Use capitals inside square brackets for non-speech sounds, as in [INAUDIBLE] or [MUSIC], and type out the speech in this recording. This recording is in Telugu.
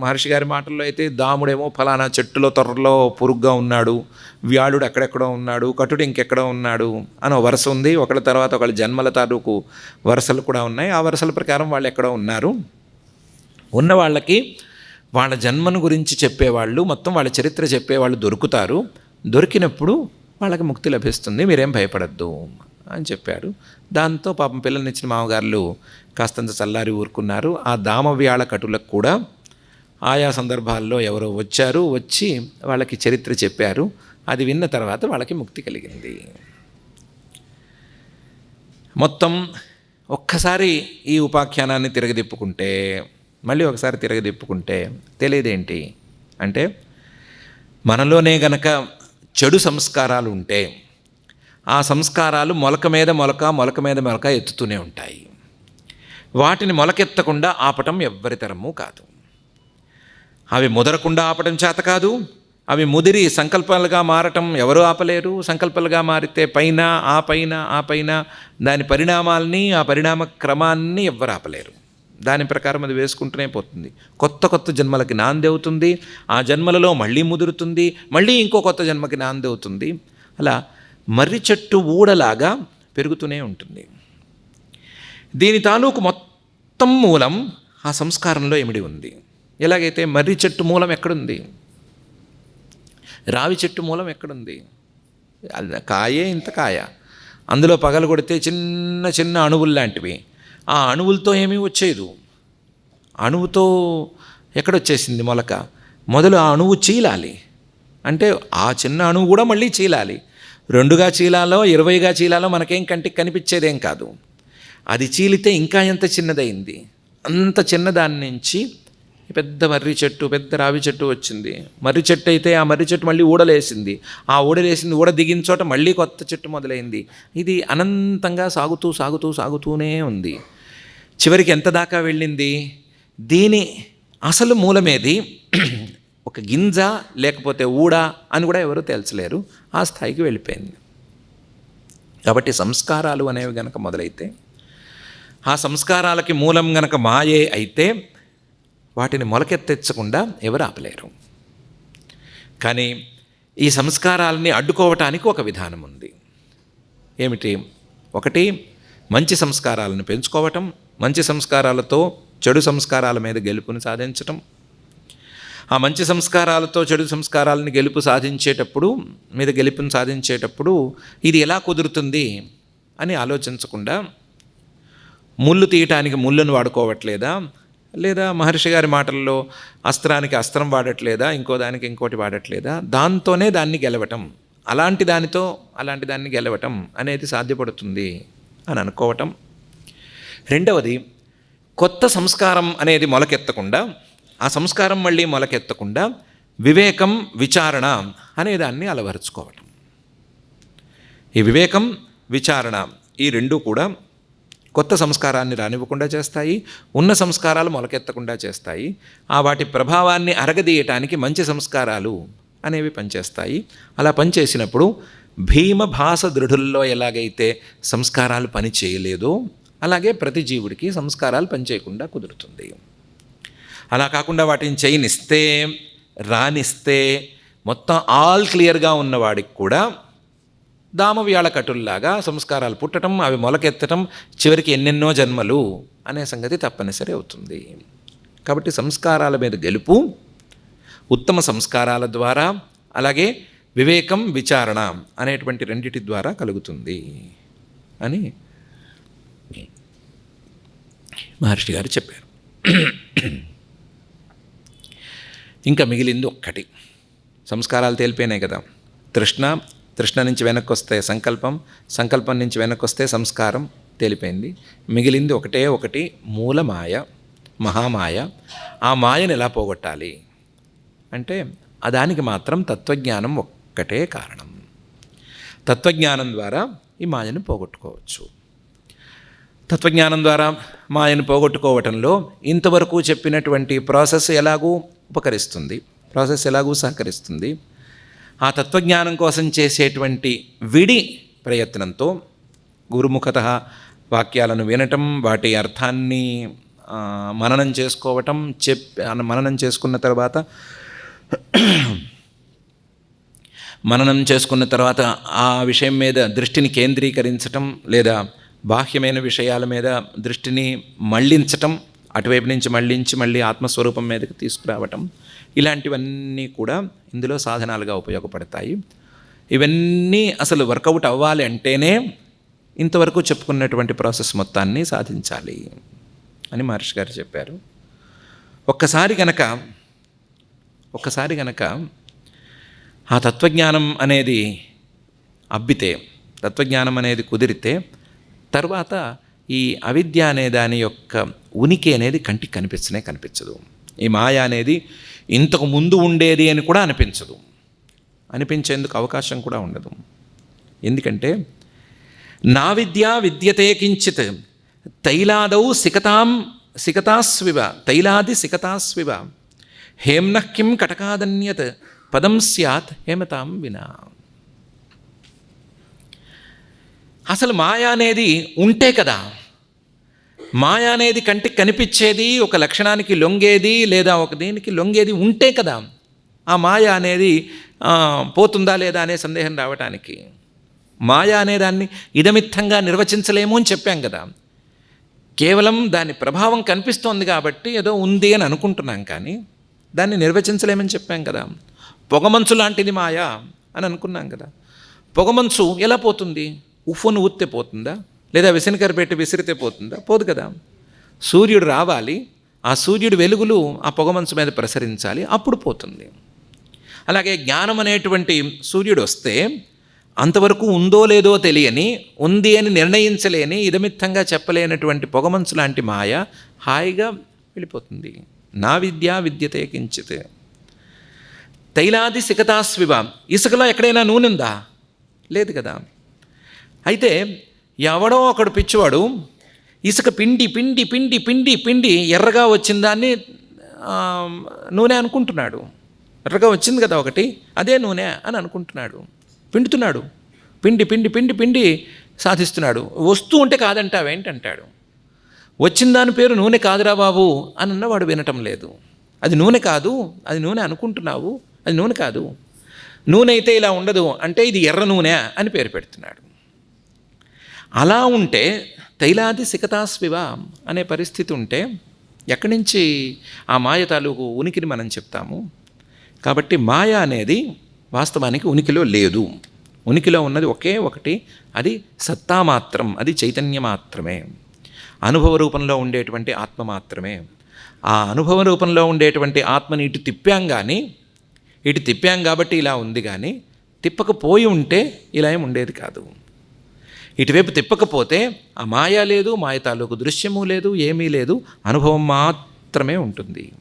మహర్షి గారి మాటల్లో అయితే దాముడేమో ఫలానా చెట్టులో తొర్రలో పురుగ్గా ఉన్నాడు వ్యాళుడు ఎక్కడెక్కడో ఉన్నాడు కటుడు ఇంకెక్కడో ఉన్నాడు అని వరుస ఉంది. ఒకళ్ళ తర్వాత ఒకళ్ళ జన్మల తాలూకు వరుసలు కూడా ఉన్నాయి. ఆ వరుసల ప్రకారం వాళ్ళు ఎక్కడో ఉన్నారు. ఉన్న వాళ్ళకి వాళ్ళ జన్మను గురించి చెప్పేవాళ్ళు మొత్తం వాళ్ళ చరిత్ర చెప్పేవాళ్ళు దొరుకుతారు. దొరికినప్పుడు వాళ్ళకి ముక్తి లభిస్తుంది. మీరేం భయపడద్దు అని చెప్పాడు దాంతో పాపం పిల్లల్నిచ్చిన మామగారులు కాస్తంత చల్లారి ఊరుకున్నారు. ఆ దామవ్యాళ కటులకు కూడా ఆయా సందర్భాల్లో ఎవరో వచ్చారు వచ్చి వాళ్ళకి చరిత్ర చెప్పారు. అది విన్న తర్వాత వాళ్ళకి ముక్తి కలిగింది. మొత్తం ఒక్కసారి ఈ ఉపాఖ్యానాన్ని తిరగదిప్పుకుంటే మళ్ళీ ఒకసారి తిరగదిప్పుకుంటే తెలియదేంటి? అంటే మనలోనే గనక చెడు సంస్కారాలు ఉంటే ఆ సంస్కారాలు మొలక మీద మొలక మొలక మీద మొలక ఎత్తుతూనే ఉంటాయి. వాటిని మొలకెత్తకుండా ఆపటం ఎవ్వరి తరము కాదు. అవి ముదరకుండా ఆపటం చేత కాదు. అవి ముదిరి సంకల్పాలుగా మారటం ఎవరు ఆపలేరు. సంకల్పాలుగా మారితే పైన ఆ పైన ఆ పైన దాని పరిణామాల్ని ఆ పరిణామ క్రమాన్ని ఎవ్వరు ఆపలేరు. దాని ప్రకారం అది వేసుకుంటూనే పోతుంది. కొత్త కొత్త జన్మలకి నాంది అవుతుంది. ఆ జన్మలలో మళ్ళీ ముదురుతుంది. మళ్ళీ ఇంకో కొత్త జన్మకి నాంది అవుతుంది. అలా మర్రి చెట్టు ఊడలాగా పెరుగుతూనే ఉంటుంది. దీని తాలూకు మొత్తం మూలం ఆ సంస్కారంలో ఇమిడి ఉంది. ఎలాగైతే మర్రి చెట్టు మూలం ఎక్కడుంది? రావి చెట్టు మూలం ఎక్కడుంది? కాయే ఇంత కాయ. అందులో పగలు కొడితే చిన్న చిన్న అణువులు లాంటివి. ఆ అణువులతో ఏమీ వచ్చేదు అణువుతో ఎక్కడొచ్చేసింది మొలక? మొదలు ఆ అణువు చీలాలి. అంటే ఆ చిన్న అణువు కూడా మళ్ళీ చీలాలి. రెండుగా చీలాలో ఇరవైగా చీలాలో మనకేం కంటికి కనిపించేదేం కాదు. అది చీలితే ఇంకా ఎంత చిన్నదైంది? అంత చిన్నదాని నుంచి పెద్ద మర్రి చెట్టు పెద్ద రావి చెట్టు వచ్చింది. మర్రి చెట్టు అయితే ఆ మర్రి చెట్టు మళ్ళీ ఊడలేసింది. ఆ ఊడలేసింది ఊడ దిగిన చోట మళ్ళీ కొత్త చెట్టు మొదలైంది. ఇది అనంతంగా సాగుతూ సాగుతూ సాగుతూనే ఉంది. చివరికి ఎంత దాకా వెళ్ళింది? దీని అసలు మూలమేది? [CLEARS THROAT] ఒక గింజ లేకపోతే ఊడ అని కూడా ఎవరూ తెలిసలేరు ఆ స్థాయికి వెళ్ళిపోయింది. కాబట్టి సంస్కారాలు అనేవి గనక మొదలైతే ఆ సంస్కారాలకి మూలం గనక మాయే అయితే వాటిని మొలకెత్తెచ్చకుండా ఎవరు ఆపలేరు. కానీ ఈ సంస్కారాలని అడ్డుకోవటానికి ఒక విధానం ఉంది. ఏమిటి? ఒకటి మంచి సంస్కారాలను పెంచుకోవటం మంచి సంస్కారాలతో చెడు సంస్కారాల మీద గెలుపుని సాధించటం. ఆ మంచి సంస్కారాలతో చెడు సంస్కారాలను గెలుపు సాధించేటప్పుడు మీద గెలుపుని సాధించేటప్పుడు ఇది ఎలా కుదురుతుంది అని ఆలోచించకుండా ముళ్ళు తీయటానికి ముళ్ళను వాడుకోవట్లేదా? లేదా మహర్షి గారి మాటల్లో అస్త్రానికి అస్త్రం వాడట్లేదా ఇంకో దానికి ఇంకోటి వాడట్లేదా? దాంతోనే దాన్ని గెలవటం. అలాంటి దానితో అలాంటి దాన్ని గెలవటం అనేది సాధ్యపడుతుంది అని అనుకోవటం. రెండవది కొత్త సంస్కారం అనేది మొలకెత్తకుండా ఆ సంస్కారం మళ్ళీ మొలకెత్తకుండా వివేకం విచారణ అనే దాన్ని అలవరుచుకోవటం. ఈ వివేకం విచారణ ఈ రెండు కూడా కొత్త సంస్కారాన్ని రానివ్వకుండా చేస్తాయి ఉన్న సంస్కారాలు మొలకెత్తకుండా చేస్తాయి ఆ వాటి ప్రభావాన్ని అరగదీయటానికి మంచి సంస్కారాలు అనేవి పనిచేస్తాయి. అలా పనిచేసినప్పుడు భీమభాస దృఢుల్లో ఎలాగైతే సంస్కారాలు పని చేయలేదో అలాగే ప్రతి జీవుడికి సంస్కారాలు పనిచేయకుండా కుదురుతుంది. అలా కాకుండా వాటిని చేయనిస్తే రానిస్తే మొత్తం ఆల్ క్లియర్గా ఉన్నవాడికి కూడా దామవ్యాళ కటుల్లాగా సంస్కారాలు పుట్టడం అవి మొలకెత్తటం చివరికి ఎన్నెన్నో జన్మలు అనే సంగతి తప్పనిసరి అవుతుంది. కాబట్టి సంస్కారాల మీద గెలుపు ఉత్తమ సంస్కారాల ద్వారా అలాగే వివేకం విచారణ అనేటువంటి రెండిటి ద్వారా కలుగుతుంది అని మహర్షి గారు చెప్పారు. ఇంకా మిగిలింది ఒక్కటి. సంస్కారాలు తేలిపోయినాయి కదా. తృష్ణ తృష్ణ నుంచి వెనక్కి వస్తే సంకల్పం సంకల్పం నుంచి వెనక్కి వస్తే సంస్కారం తేలిపోయింది. మిగిలింది ఒకటే ఒకటి మూలమాయ మహామాయ. ఆ మాయను ఎలా పోగొట్టాలి? అంటే దానికి మాత్రం తత్వజ్ఞానం ఒక్కటే కారణం. తత్వజ్ఞానం ద్వారా ఈ మాయను పోగొట్టుకోవచ్చు. తత్వజ్ఞానం ద్వారా మాయను పోగొట్టుకోవటంలో ఇంతవరకు చెప్పినటువంటి ప్రాసెస్ ఎలాగూ ఉపకరిస్తుంది? ప్రాసెస్ ఎలాగూ సహకరిస్తుంది? ఆ తత్వజ్ఞానం కోసం చేసేటువంటి విడి ప్రయత్నంతో గురుముఖత వాక్యాలను వినటం వాటి అర్థాన్ని మననం చేసుకోవటం చెప్ మననం చేసుకున్న తర్వాత మననం చేసుకున్న తర్వాత ఆ విషయం మీద దృష్టిని కేంద్రీకరించటం లేదా బాహ్యమైన విషయాల మీద దృష్టిని మళ్ళించటం అటువైపు నుంచి మళ్ళించి మళ్ళీ ఆత్మస్వరూపం మీదకి తీసుకురావటం ఇలాంటివన్నీ కూడా ఇందులో సాధనాలుగా ఉపయోగపడతాయి. ఇవన్నీ అసలు వర్కౌట్ అవ్వాలి అంటేనే ఇంతవరకు చెప్పుకున్నటువంటి ప్రాసెస్ మొత్తాన్ని సాధించాలి అని మహర్షి గారు చెప్పారు. ఒక్కసారి గనక ఒక్కసారి గనక ఆ తత్వజ్ఞానం అనేది అబ్బితే తత్వజ్ఞానం అనేది కుదిరితే తర్వాత ఈ అవిద్య అనే దాని యొక్క ఉనికి అనేది కంటికి కనిపించనే కనిపించదు. ఈ మాయ అనేది ఇంతకు ముందు ఉండేది అని కూడా అనిపించదు. అనిపించేందుకు అవకాశం కూడా ఉండదు. ఎందుకంటే నా విద్య విద్యతే కించిత్ తైలాదౌ సికతాం సికతాస్వివ తైలాది సికతాస్వివ. హేమ్నః కిం కటకాదన్యత్ పదం స్యాత్ హేమతాం వినా. అసలు మాయ అనేది ఉంటే కదా మాయ అనేది కంటికి కనిపించేది ఒక లక్షణానికి లొంగేది లేదా ఒక దేనికి లొంగేది ఉంటే కదా ఆ మాయ అనేది పోతుందా లేదా అనే సందేహం రావటానికి. మాయ అనేదాన్ని ఇదమిత్తంగా నిర్వచించలేము అని చెప్పాం కదా. కేవలం దాని ప్రభావం కనిపిస్తోంది కాబట్టి ఏదో ఉంది అని అనుకుంటున్నాం కానీ దాన్ని నిర్వచించలేమని చెప్పాం కదా. పొగమంచు లాంటిది మాయా అని అనుకున్నాం కదా. పొగమంచు ఎలా పోతుంది? ఉఫ్ఫను ఊత్తే పోతుందా? లేదా విసనకర పెట్టి విసిరితే పోతుందా? పోదు కదా. సూర్యుడు రావాలి ఆ సూర్యుడి వెలుగులు ఆ పొగమంచు మీద ప్రసరించాలి అప్పుడు పోతుంది. అలాగే జ్ఞానం అనేటువంటి సూర్యుడు వస్తే అంతవరకు ఉందో లేదో తెలియని ఉంది అని నిర్ణయించలేని ఇదమిత్తంగా చెప్పలేనటువంటి పొగమంచు లాంటి మాయ హాయిగా వెళ్ళిపోతుంది. నా విద్య విద్యతే కించిత్. తైలాది సికతాస్వివ ఇసుకలో ఎక్కడైనా నూనె ఉందా? లేదు కదా. అయితే ఎవడో ఒకడు పిచ్చివాడు ఇసుక పిండి పిండి పిండి పిండి పిండి ఎర్రగా వచ్చిన దాన్ని నూనె అనుకుంటున్నాడు. ఎర్రగా వచ్చింది కదా ఒకటి అదే నూనె అని అనుకుంటున్నాడు. పిండుతున్నాడు. పిండి పిండి పిండి పిండి సాధిస్తున్నాడు. వస్తూ ఉంటే కాదంటావేంటంటాడు వచ్చిన దాని పేరు నూనె కాదురా బాబు అని అన్నవాడు వినటం లేదు. అది నూనె కాదు అది నూనె అనుకుంటున్నావు అది నూనె కాదు. నూనె అయితే ఇలా ఉండదు అంటే ఇది ఎర్ర నూనె అని పేరు పెడుతున్నాడు. అలా ఉంటే తైలాది సికతాస్వివ అనే పరిస్థితి ఉంటే ఎక్కడి నుంచి ఆ మాయ తాలూకు ఉనికిని మనం చెప్తాము? కాబట్టి మాయ అనేది వాస్తవానికి ఉనికిలో లేదు. ఉనికిలో ఉన్నది ఒకే ఒకటి అది సత్తా మాత్రం అది చైతన్య మాత్రమే. అనుభవ రూపంలో ఉండేటువంటి ఆత్మ మాత్రమే. ఆ అనుభవ రూపంలో ఉండేటువంటి ఆత్మని ఇటు తిప్పాం కానీ ఇటు తిప్పాం కాబట్టి ఇలా ఉంది కానీ తిప్పకపోయి ఉంటే ఇలా ఏం ఉండేది కాదు. ఇటువైపు తిప్పకపోతే ఆ మాయ లేదు మాయ తాలూకు దృశ్యము లేదు ఏమీ లేదు అనుభవం మాత్రమే ఉంటుంది.